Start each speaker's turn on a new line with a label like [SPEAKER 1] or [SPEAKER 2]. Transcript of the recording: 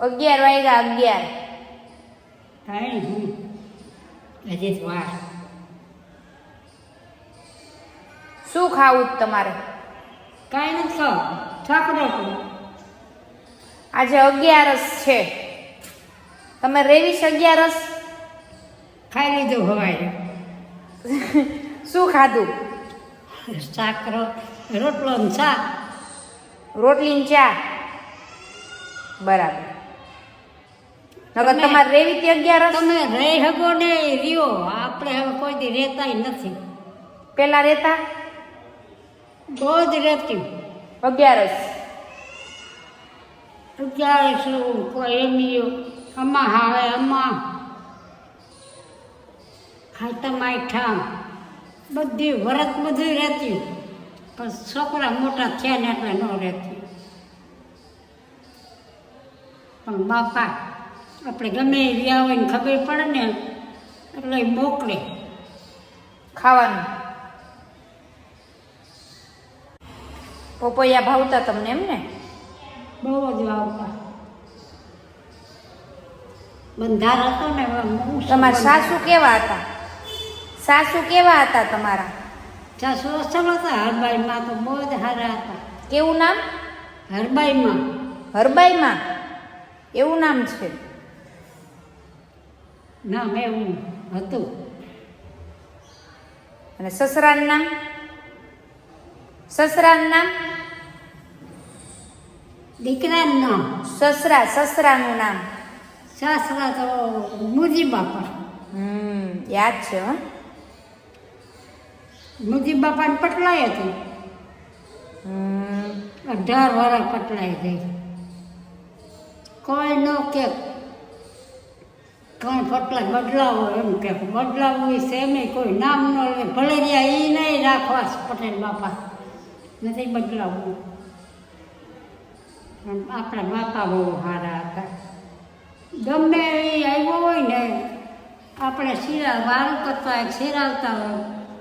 [SPEAKER 1] અગિયાર વાગ્યા અગિયાર.
[SPEAKER 2] કાંઈ નહીં. હજી વાર.
[SPEAKER 1] શું ખાવું તમારે?
[SPEAKER 2] કાંઈ નથી ખાવ. છાકરો તો
[SPEAKER 1] આજે અગિયારસ છે. તમે રેવીશ અગિયારસ
[SPEAKER 2] ખાઈ લીધું હવાય
[SPEAKER 1] શું ખાધું?
[SPEAKER 2] સાકરો રોટલો ને શાક
[SPEAKER 1] રોટલી ને ચા. બરાબર. નકર તમારે રેવી અગિયાર
[SPEAKER 2] તમે રહી શકો ને રહ્યો. આપણે હવે કોઈ દી રહેતાય નથી.
[SPEAKER 1] પેલા રહેતા
[SPEAKER 2] બહુ જ. રહેતી
[SPEAKER 1] અગિયારસ
[SPEAKER 2] અગિયારસ કોઈ એમીઓ અમા હાવે અમા ખાતા માઠા બધી વરત બધું રહેતી પણ છોકરા મોટા થયા ને એટલે ન રહેતી પણ બાપા આપણે ગમે એ રહ્યા હોય ને ખબર પડે ને એટલે મોકલે.
[SPEAKER 1] ખાવાનું. પપૈયા ભાવતા તમને એમ ને
[SPEAKER 2] બહુ જ ભાવતા. બંધાર હતો ને
[SPEAKER 1] તમારા સાસુ કેવા હતા? સાસુ કેવા હતા તમારા?
[SPEAKER 2] સાસુ અસલ હતા હરબાઈમાં તો બહુ જ સારા હતા.
[SPEAKER 1] કેવું નામ?
[SPEAKER 2] હરબાઈમાં.
[SPEAKER 1] હરબાઈમાં? એવું નામ છે.
[SPEAKER 2] નામ એવું હતું.
[SPEAKER 1] અને સસરાનું નામ? સસરાનું નામ?
[SPEAKER 2] દીકરાનું નામ.
[SPEAKER 1] સસરા સસરાનું નામ.
[SPEAKER 2] સાસરા તો મુજી બાપા
[SPEAKER 1] હમ યાદ છે હો.
[SPEAKER 2] મુજી બાપાને પટલાય હતી. અઢાર વર્ષ પટલાય થઈ. કોઈ નો કે કોઈ પટલા બદલાવો એમ કે બદલાવવું છે એમ કોઈ નામ ન લે. ભલે રહ્યા એ નહીં રાખવા પટેલ બાપા. નથી બદલાવવું પણ આપણા બાપા બહુ સારા હતા. ગમે એ આવ્યો હોય ને, આપણે શીરા વાળું કરતા શીરાવતા હોય.